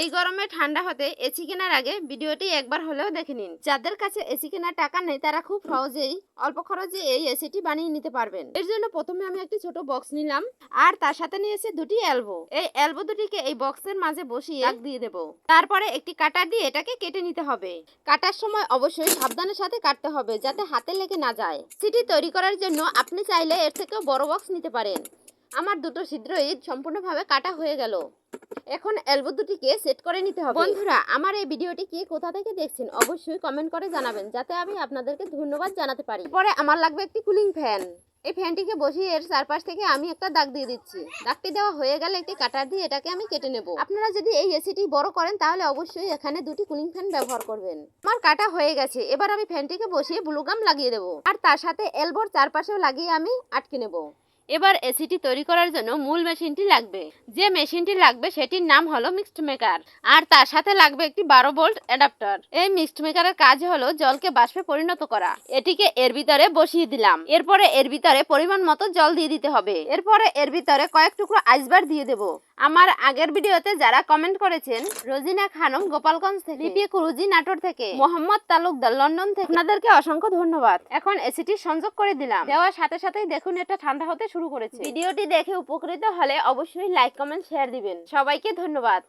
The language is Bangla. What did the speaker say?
এই গরমে ঠান্ডা হতে এসি কেনার আগে ভিডিওটি একবার হলেও দেখে নিন। যাদের কাছে এসি কেনার টাকা নেই, তারা খুব সহজেই অল্প খরচে এই এসিটি বানিয়ে নিতে পারবেন। এর জন্য প্রথমে আমি একটি ছোট বক্স নিলাম, আর তার সাথে নিয়েছি দুটি এলবো। এই এলবো দুটিকে এই বক্সের মাঝে বসিয়ে দাগ দিয়ে দেব। তারপরে একটি কাটার দিয়ে এটাকে কেটে নিতে হবে। কাটার সময় অবশ্যই সাবধানের সাথে কাটতে হবে, যাতে হাতে লেগে না যায়। সিটি তৈরি করার জন্য আপনি চাইলে এর থেকেও বড় বক্স নিতে পারেন। আমার দুটো ছিদ্রই সম্পূর্ণভাবে কাটা হয়ে গেল। এখন এলবো দুটিকে সেট করে নিতে হবে। বন্ধুরা, আমার এই ভিডিওটি কে কোথা থেকে দেখছেন অবশ্যই কমেন্ট করে জানাবেন, যাতে আমি আপনাদেরকে ধন্যবাদ জানাতে পারি। পরে আমার লাগবে একটি কুলিং ফ্যান এই ফ্যানটিকে বসিয়ে এর চারপাশ থেকে আমি একটা দাগ দিয়ে দিচ্ছি। দাগটি দেওয়া হয়ে গেলে একটি কাটার দিয়ে এটাকে আমি কেটে নেব। আপনারা যদি এই এসিটি বড় করেন, তাহলে অবশ্যই এখানে দুটি কুলিং ফ্যান ব্যবহার করবেন। আমার কাটা হয়ে গেছে। এবার আমি ফ্যানটিকে বসিয়ে ব্লুগাম লাগিয়ে দেবো। আর তার সাথে এলবোর চারপাশেও লাগিয়ে আমি আটকে নেব। এবার এসিটি তৈরি করার জন্য মূল মেশিনটি লাগবে। যে মেশিনটি লাগবে সেটির নাম হলো মিক্সড মেকার। আর তার সাথে লাগবে একটি বারো বোল্ট অ্যাডাপ্টার। এই মিক্সড মেকারের কাজ হলো জলকে বাষ্পে পরিণত করা। এটিকে এর ভিতরে বসিয়ে দিলাম। এরপরে এর ভিতরে পরিমাণ মতো জল দিয়ে দিতে হবে। এরপরে এর ভিতরে কয়েক টুকরো আইসবার দিয়ে দেব। আমার আগের ভিডিওতে যারা কমেন্ট করেছেন রোজিনা খানম গোপালগঞ্জ থেকে লিপি কুরুজি নাটোর থেকে মোহাম্মদ তালুকদার লন্ডন থেকে আপনাদেরকে অসংখ্য ধন্যবাদ। এখন এসিটি সংযোগ করে দিলাম। দেওয়ার সাথে সাথেই দেখুন এটা ঠান্ডা হতে শুরু করেছে। ভিডিওটি দেখে উপকৃত হলে অবশ্যই লাইক কমেন্ট শেয়ার দিবেন। সবাইকে ধন্যবাদ।